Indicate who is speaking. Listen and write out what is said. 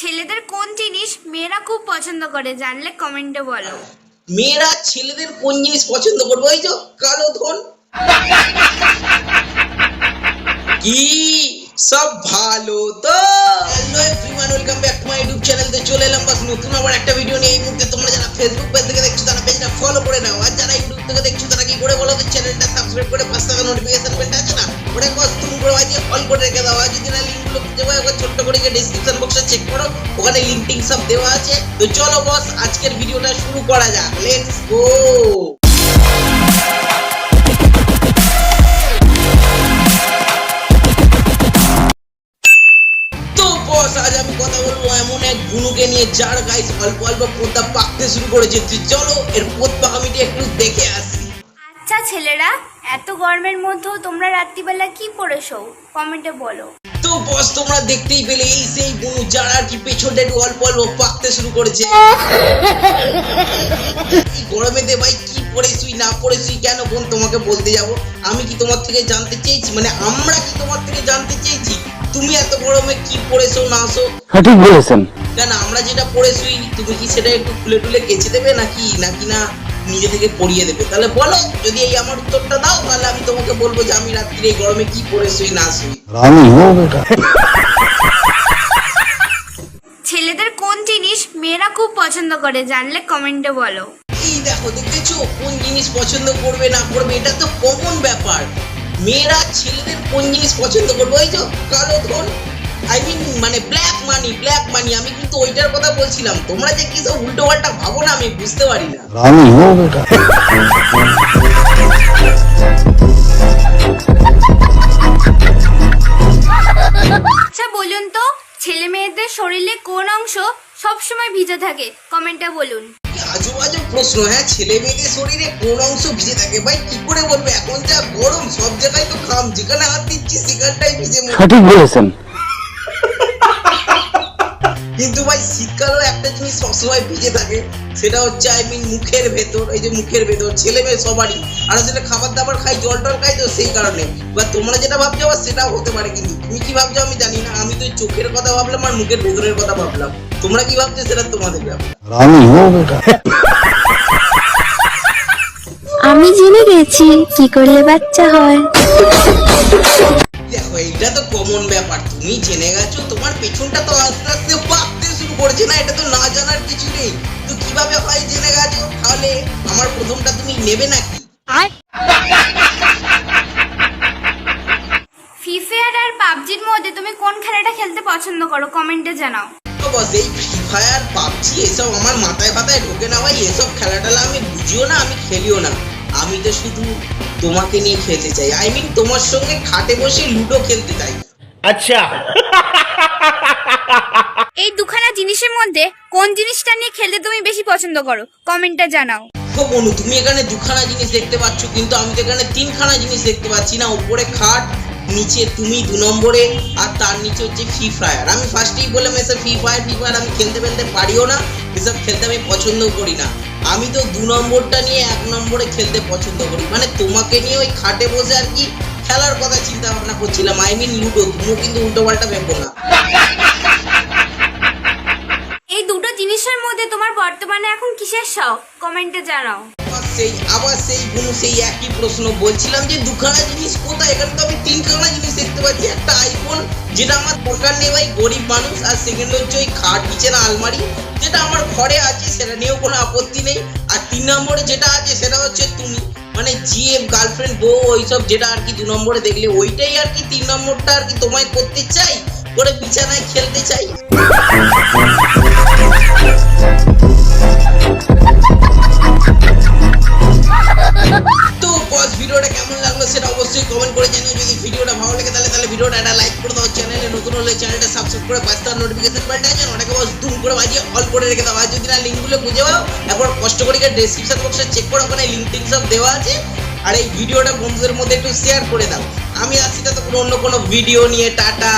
Speaker 1: ছেলেদের কোন জিনিস মেয়েরা খুব পছন্দ করে জানলে কমেন্টে বলো।
Speaker 2: মেয়েরা ছেলেদের কোন জিনিস পছন্দ করবে? ওই যে কালো ধন। কি? সব ভালো তো। Hello everyone welcome back to my YouTube channel তে চলে এলাম বাস নতুন আবার একটা ভিডিও নিয়ে। করে গিয়ে ডেসক্রিপশন বক্সে চেক করো, ওখানে লিঙ্ক টিঙ্ক সব দেওয়া আছে। তো চলো বস আজকের ভিডিওটা শুরু করা যাক। লেটস গো যার গাইস অল্প অল্প পোদা পাকতে শুরু করেছে। চলো, এর পোদ পাকামিটি একটু দেখে আসি।
Speaker 1: আচ্ছা ছেলেরা এত গরমের মধ্যেও তোমরা রাত্রিবেলা কি পড়েছো? কমেন্টে বলো।
Speaker 2: তো বস তোমরা দেখতেই পেলে এই সেই গুনু যার আর কি পেছনটা একটু অল্প অল্প পাকতে শুরু করেছে। এই গরমেতে ভাই কি পড়েছুই না পড়েছুই কেন বোন তোমাকে বলতে যাব? আমি কি তোমার থেকে জানতে চেয়েছি? মানে আমরা কি তোমার থেকে জানতে চেয়েছি? তুমি এত গরমে কি পড়েছো না আসো?
Speaker 3: সঠিক বলেছেন।
Speaker 2: কেন আমরা যেটা পড়েছি তুমি কি সেটা একটু খুলে টুলে কেচে দেবে নাকি নাকি না? নিজে থেকে পড়িয়ে দেবে। তাহলে বলো যদি এই আমার উত্তরটা দাও তাহলে আমি তোমাকে বলব যে আমি রাত্রির এই গরমে কি পরে শুই না শুই।
Speaker 3: বেটা।
Speaker 1: ছেলেদের কোন জিনিস মেয়েরা খুব পছন্দ করে জানলে কমেন্টে বলো।
Speaker 2: এই দেখো দেখেছ? কোন জিনিস পছন্দ করবে না করবে এটা তো কমন ব্যাপার। মেয়েরা ছেলেদের কোন জিনিস পছন্দ করবে ওই যে কালো ধন আই মিন মানে ব্ল্যাক মানি ব্ল্যাক মানি আমি কিন্তু ওইটার কথা বলছিলাম। তোমরা যে কি সব উল্টো পাল্টা ভাবো না আমি বুঝতে পারি না।
Speaker 3: রানী হো বেটা।
Speaker 1: আচ্ছা বলুন তো ছেলে মেয়েদের শরীরে কোন অংশ সবসময় ভিজে থাকে? কমেন্টে বলুন।
Speaker 2: আজব আজব প্রশ্ন হ্যাঁ ছেলে মেয়েদের শরীরে কোন অংশ ভিজে থাকে? ভাই কি করে বলব? এখন যা গরম সব জায়গায় তো ঘাম যেখানে হাত দিচ্ছি সেখানটাই ভিজে মরে।
Speaker 3: সঠিক বলেছেন।
Speaker 2: সবসময় ভিজে থাকে। সেটা হচ্ছে আই মিন মুখের ভেতর এই যে মুখের ভেতর ছেলে মেয়ে সবারই। আর যেটা খাবার দাবার খাই জল টল খাই তো সেই কারণে। বা তোমরা যেটা ভাবছ আবার সেটাও হতে পারে কিন্তু তুমি কি ভাবছ আমি জানি না। আমি তো চোখের কথা ভাবলাম আর মুখের ভেতরের কথা ভাবলাম। তোমরা কি ভাবছ সেটা তোমাদের ব্যাপার
Speaker 4: আমি জেনে গেছি কি করলে বাচ্চা হয়।
Speaker 2: দেখো এইটা তো কমন ব্যাপার। তুমি জেনে গেছো তোমার পেছনটা তো আস্তে আস্তে পড়ছে না এটা তো না জানার কিছু নেই। তো কীভাবে হয় জেনে গেছো? তাহলে আমার প্রথমটা তুমি নেবে নাকি?
Speaker 1: ফ্রি ফায়ার আর পাবজির মধ্যে তুমি কোন খেলাটা খেলতে পছন্দ করো? কমেন্টে জানাও।
Speaker 2: এই পাবজি এসব আমার মাথায় ফাতায় ঢোকে না ভাই। এসব খেলাটা আমি বুঝিও না আমি খেলিও না। আমি তো শুধু তোমাকে নিয়ে খেলতে চাই। আই মিন তোমার সঙ্গে খাটে বসে লুডো খেলতে চাই।
Speaker 5: আচ্ছা।
Speaker 1: এই দুখানা জিনিসের মধ্যে কোন জিনিসটা নিয়ে খেলতে তুমি বেশি পছন্দ করো? কমেন্টে জানাও।
Speaker 2: তো তুমি এখানে দুখানা জিনিস দেখতে পাচ্ছ, কিন্তু আমি তো এখানে তিনখানা জিনিস দেখতে পাচ্ছি না। উপরে খাট, নিচে তুমি দু নম্বরে, আর তার নিচে হচ্ছে ফ্রি ফায়ার আমি ফার্স্টেই বললাম, এসব ফ্রি ফায়ার ফ্রি ফায়ার আমি খেলতে ফেলতে পারিও না, এসব খেলতে আমি পছন্দও করি না। আমি তো দু নম্বরটা নিয়ে এক নম্বরে খেলতে পছন্দ করি। মানে তোমাকে নিয়ে ওই খাটে বসে আর কি খেলার কথা চিন্তা ভাবনা করছিলাম। আই মিন লুডো তুমিও কিন্তু উল্টো পাল্টা ভেবো না
Speaker 1: এই দুটো জিনিসের মধ্যে তোমার বর্তমানে এখন কিসের শখ? কমেন্টে জানাও।
Speaker 2: সেই, আবার সেই গুণ সেই একই প্রশ্ন বলছিলাম যে দুখানা জিনিস কোথায়? এখানে তো আমি তিনখানা জিনিস দেখতে পাচ্ছি। একটা আইফোন যেটা আমার দরকার নেই ভাই, গরিব মানুষ। আর সেকেন্ড হচ্ছে ওই খাট বিছানা আলমারি, যেটা আমার ঘরে আছে, সেটা নিয়েও কোনো আপত্তি নেই। আর তিন নম্বরে যেটা আছে, সেটা হচ্ছে তুমি। মানে জিএফ গার্লফ্রেন্ড বউ, ওইসব যেটা আর কি দু নম্বরে দেখলে, ওইটাই আর কি তিন নম্বরটা আর কি তোমায় করতে চাই? করে বিছানায় খেলতে চাই? ভিডিওটা একটা লাইক করে দাও চ্যানেলে নতুন হলে চ্যানেলটা সাবস্ক্রাইব করে পাঁচ তার নোটিফিকেশন বেলটা আছে ওটাকে বস ধুম করে বাজিয়ে অল করে রেখে দাও আর যদি না লিঙ্কগুলো খুঁজে পাও একবার কষ্ট করে ডেসক্রিপশন বক্সে চেক করো ওখানে লিঙ্ক টিঙ্ক সব দেওয়া আছে আর এই ভিডিওটা বন্ধুদের মধ্যে একটু শেয়ার করে দাও। আমি আসছি তো কোনো অন্য কোনো ভিডিও নিয়ে, টাটা।